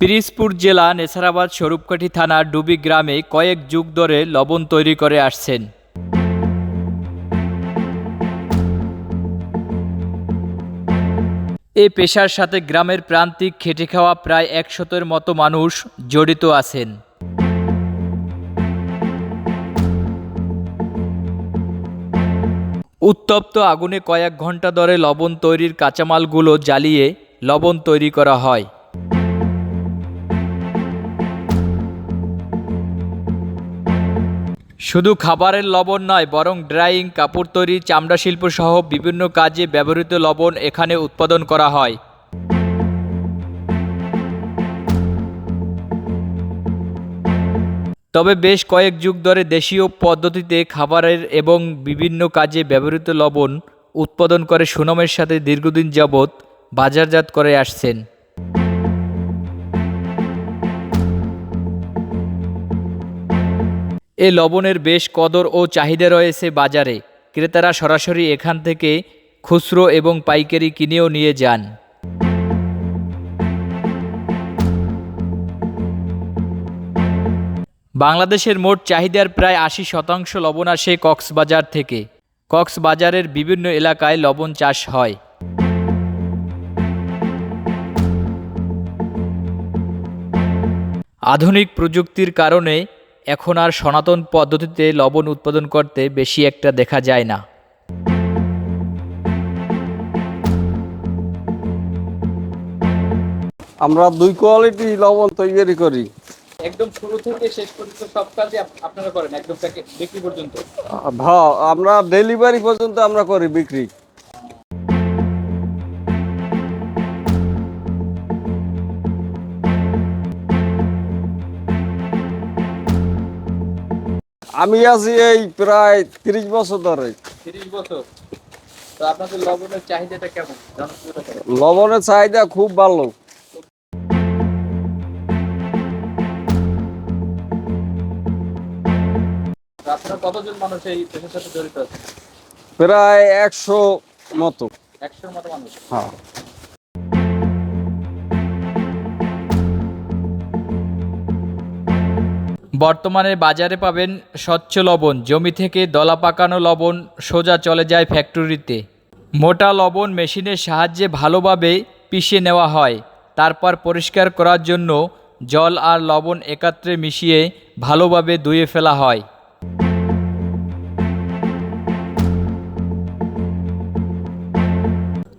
পিরিজপুর জেলা নেসারাবাদ স্বরূপকাঠি থানার ডুবি গ্রামে কয়েক যুগ ধরে লবণ তৈরি করে আসছেন। এই পেশার সাথে গ্রামের প্রান্তিক খেটে খাওয়া প্রায় একশতের মতো মানুষ জড়িত আছেন। উত্তপ্ত আগুনে কয়েক ঘণ্টা ধরে লবণ তৈরির কাঁচামালগুলো জ্বালিয়ে লবণ তৈরি করা হয়। শুধু খাবারের লবণ নয়, বরং ড্রাইং, কাপড় তৈরি, চামড়া শিল্প সহ বিভিন্ন কাজে ব্যবহৃত লবণ এখানে উৎপাদন করা হয়। তবে বেশ কয়েক যুগ ধরে দেশীয় পদ্ধতিতে খাবারের এবং বিভিন্ন কাজে ব্যবহৃত লবণ উৎপাদন করে সুনামের সাথে দীর্ঘদিন যাবৎ বাজারজাত করে আসছেন। এ লবণের বেশ কদর ও চাহিদা রয়েছে বাজারে। ক্রেতারা সরাসরি এখান থেকে খুচরো এবং পাইকারি কিনেও নিয়ে যান। বাংলাদেশের মোট চাহিদার প্রায় আশি শতাংশ লবণ আসে কক্সবাজার থেকে। কক্সবাজারের বিভিন্ন এলাকায় লবণ চাষ হয়। আধুনিক প্রযুক্তির কারণে এখন আর সনাতন পদ্ধতিতে লবণ উৎপাদন করতে বেশি একটা দেখা যায় না। আমরা দুই কোয়ালিটি লবণ তৈরি করি। একদম শুরু থেকে শেষ পর্যন্ত সব কাজে আপনারা করেন একদম বিক্রি পর্যন্ত? হ্যাঁ আমরা ডেলিভারি পর্যন্ত আমরা করি বিক্রি। আমি আছি এই প্রায় তিরিশ বছর ধরে। তিরিশ বছর। তো আপনাদের লবণের চাহিদাটা কেমন? লবণের চাহিদা খুব ভালো। আপনারা কতজন মানুষ এই পেশার সাথে জড়িত আছে প্রায় একশো মতো। একশোর মতো মানুষ। হ্যাঁ। বর্তমানে বাজারে পাবেন স্বচ্ছ লবণ, জমি থেকে দলা পাকানো লবণ সোজা চলে যায় ফ্যাক্টরিতে। মোটা লবণ মেশিনের সাহায্যে ভালোভাবে পিষে নেওয়া হয়। তারপর পরিষ্কার করার জন্য জল আর লবণ একত্রে মিশিয়ে ভালোভাবে ধুয়ে ফেলা হয়।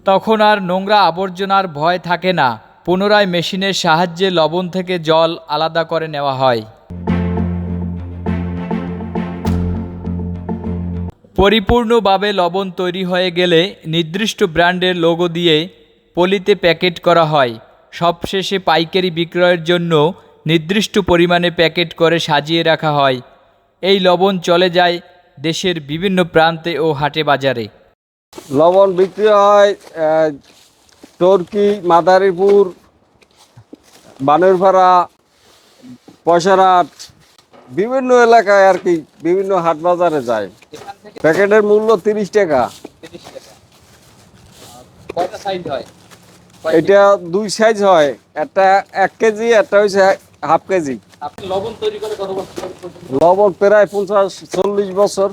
তখন আর নোংরা আবর্জনার ভয় থাকে না। পুনরায় মেশিনের সাহায্যে লবণ থেকে জল আলাদা করে নেওয়া হয়। পরিপূর্ণভাবে লবণ তৈরি হয়ে গেলে নির্দিষ্ট ব্র্যান্ডের লোগো দিয়ে পলিতে প্যাকেট করা হয়। সবশেষে পাইকারি বিক্রয়ের জন্য নির্দিষ্ট পরিমাণে প্যাকেট করে সাজিয়ে রাখা হয়। এই লবণ চলে যায় দেশের বিভিন্ন প্রান্তে ও হাটে বাজারে। লবণ বিক্রি হয় টর্কি, মাদারীপুর বানেরপাড়া পয়সারহাট বিভিন্ন এলাকায় আর কি বিভিন্ন হাট বাজারে যায়। প্যাকেটের মূল্য তিরিশ টাকা। কয়টা সাইজ হয়? এটা দুই সাইজ হয়। একটা এক কেজি একটা হয়েছে হাফ কেজি। আপনি লবণ তৈরি করে কত বছর লবণ প্রায় পঞ্চাশ চল্লিশ বছর।